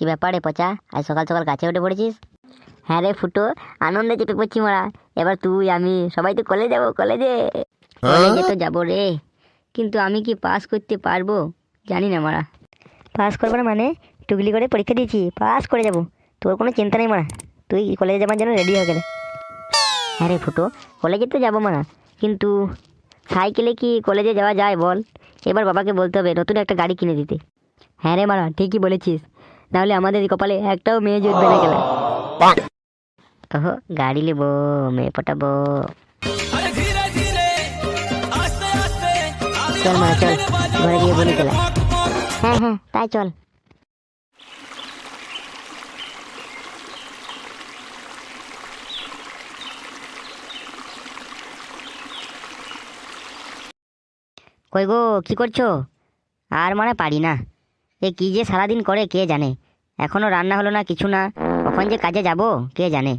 কি ব্যাপারে পচা? আজ সকাল সকাল কাছে উঠে পড়েছিস? হ্যাঁ রে ফুটো আনন্দে চেপে পড়ছি মারা। এবার তুই আমি সবাই তো কলেজে যাব কলেজে কলেজে তো যাব রে। কিন্তু আমি কি পাস করতে পারব? জানি না মারা। পাস করব না মানে? টুকলি করে পরীক্ষা দিয়েছি পাস করে যাব। তোর কোনো চিন্তা নেই মারা। তুই কলেজে যাবার জন্য রেডি হয়ে গেলে। হ্যাঁ রে ফুটো কলেজে তো যাব মারা। কিন্তু সাইকেলে কি কলেজে যাওয়া যায় বল? এবার বাবাকে বলতে হবে নতুন একটা গাড়ি কিনে দিতে। হ্যাঁ রে মারা ঠিকই বলেছিস। নাহলে আমাদের কপালে একটাও মেয়ে জুটবে না গেলা ওহো গাড়ি নেব মেয়ে পটাবো। চল মারা চল ঘরে গিয়ে বলি হ্যাঁ হ্যাঁ তাই চল। কই গো কি করছ? আর মানে পারি না। এ কি যে সারাদিন করে কে জানে? এখনও রান্না হলো না কিছু না, কখন যে কাজে যাব, কে জানে?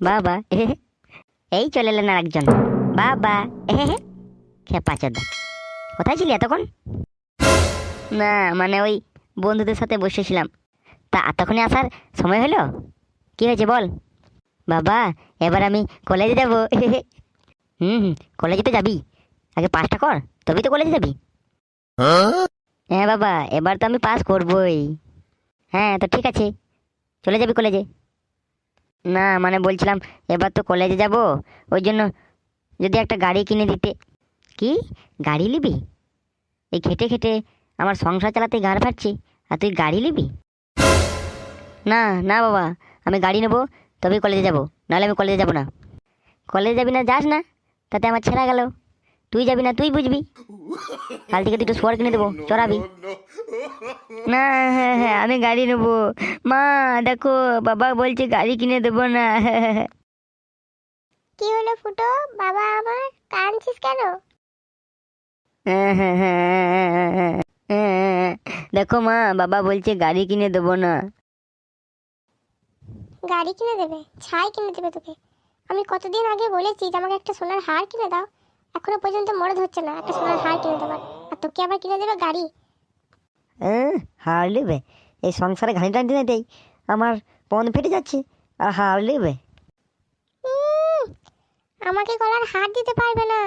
বাবা এই চলে এলেন আর একজন। বাবা খেপা চোদ্দা কোথায় ছিলি এতক্ষণ? না মানে ওই বন্ধুদের সাথে বসেছিলাম। তা এতক্ষণে আসার সময় হলো? কি হয়েছে বল? বাবা, এবার আমি কলেজে যাব হুম হুম, কলেজে তো যাবি। আগে পাসটা কর তবেই তো কলেজে যাবি। হ্যাঁ? বাবা এবার তো আমি পাস করবই। হ্যাঁ তো ঠিক আছে চলে যাবি কলেজে না মানে বলছিলাম এবার তো কলেজে যাব ওই জন্য যদি একটা গাড়ি কিনে দিতে। কি? গাড়ি নিবি? এই খেটে খেটে আমার সংসার চালাতে গাড় ফাটছি আর তুই গাড়ি নিবি? না না বাবা আমি গাড়ি নেব তবেই কলেজে যাব নাহলে আমি কলেজে যাব না। কলেজে যাবি না যাস না তাতে আমার ছেঁড়া গেল। তুই যাবি না তুই বুঝবি। কাল থেকে দুটো সোয়ার কিনে দেবো চড়াবি। না হ্যাঁ হ্যাঁ আমি গাড়ি নেব। মা দেখো বাবা বলছে গাড়ি কিনে দেবো না। কি হলো ফুটো? বাবা আমার কাঁদছিস কেন? হ্যাঁ, হ্যাঁ, হ্যাঁ। দেখো মা বাবা বলছে গাড়ি কিনে দেবো না। গাড়ি কিনে দেবে? ছাই কিনে দেবে তোকে। আমি কতদিন আগে বলেছি যে আমাকে একটা সোনার হার কিনে দাও। এখনও পর্যন্ত মনে ধরছে না। একটা সোনার হার কিনে দেবার। আর তোকে আবার কিনে দেবে গাড়ি? হ্যাঁ, হার নেবে। এই সংসারে ঘানি টানতে টানতেই আমার পন ফেটে যাচ্ছে আর হার নেবে। আমাকে গলার হার দিতে পারবে না।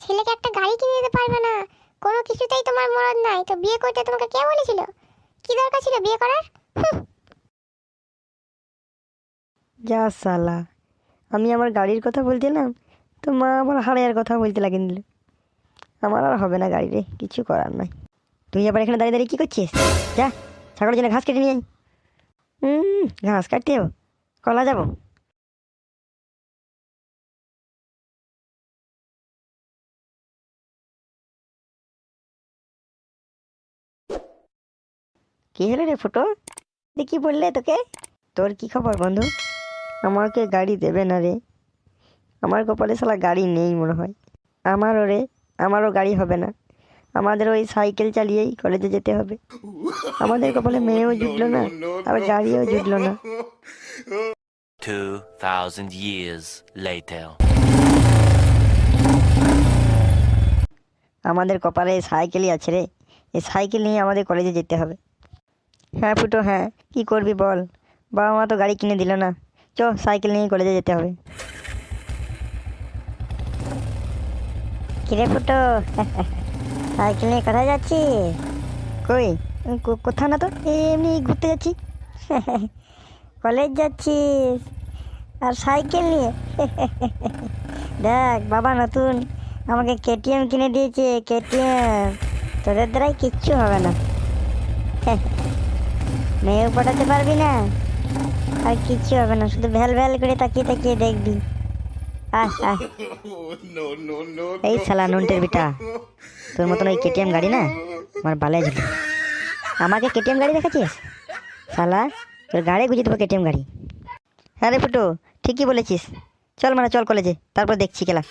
ছেলেকে একটা গাড়ি কিনে দিতে পারবে না। কোনো কিছুতেই তোমার মরদ নাই। তো বিয়ে করতে তোমাকে কে বলেছিল? কি দরকার ছিল বিয়ে করার? যা সালা। আমি আমার গাড়ির কথা বলছিলাম। তো মা আমার হাড়ের কথা বলতে লাগিয়ে দিল। আমার আর হবে না গাড়ি রে, কিছু করার নাই। তুই আবার এখানে দাঁড়িয়ে দাঁড়িয়ে কী করছিস? যা, ছাগলের জন্য ঘাস কেটে নিয়ে হুম ঘাস কাটতে যাব কলা যাব। কি হলো রে ফুটো? কি বললে তোকে? তোর কি খবর বন্ধু? আমাকে গাড়ি দেবে না রে। আমার কপালে শালা গাড়ি নেই মনে হয়। আমারও রে আমারও গাড়ি হবে না। আমাদের ওই সাইকেল চালিয়েই কলেজে যেতে হবে। আমাদের কপালে মেয়েও জুটলো না আবার গাড়িও জুটলো না। 2,000 years later. আমাদের কপালে সাইকেলই আছে রে এই সাইকেল নিয়ে আমাদের কলেজে যেতে হবে। হ্যাঁ ফুটো হ্যাঁ কি করবি বল? বাবা মা তো গাড়ি কিনে দিল না। চ সাইকেল নিয়ে কলেজে যেতে হবে। কিরে ফুটো? সাইকেল নিয়ে কোথায় যাচ্ছিস? কই? কোথাও না তো এমনি ঘুরতে যাচ্ছি। কলেজ যাচ্ছিস? আর সাইকেল নিয়ে। দেখ, বাবা নতুন আমাকে কেটিএম কিনে দিয়েছে, কেটিএম। তোদের দ্বারাই কিচ্ছু হবে না। মেয়েও পটাতে পারবি না। আর কিচ্ছু হবে না, শুধু ভ্যাল ভ্যাল করে তাকিয়ে তাকিয়ে দেখবি। এই শালা নুনটের বিটা। তোর মতন ওই কেটিএম গাড়ি না? আমার বালাই ঝুলি। আমাকে কেটিএম গাড়ি দেখাচ্ছিস? শালা তোর গাড়ি গুজিয়ে দেবো কেটিএম গাড়ি। হ্যাঁ রে ফুটো ঠিকই বলেছিস। চল মানে চল কলেজে তারপর দেখছি খেলা।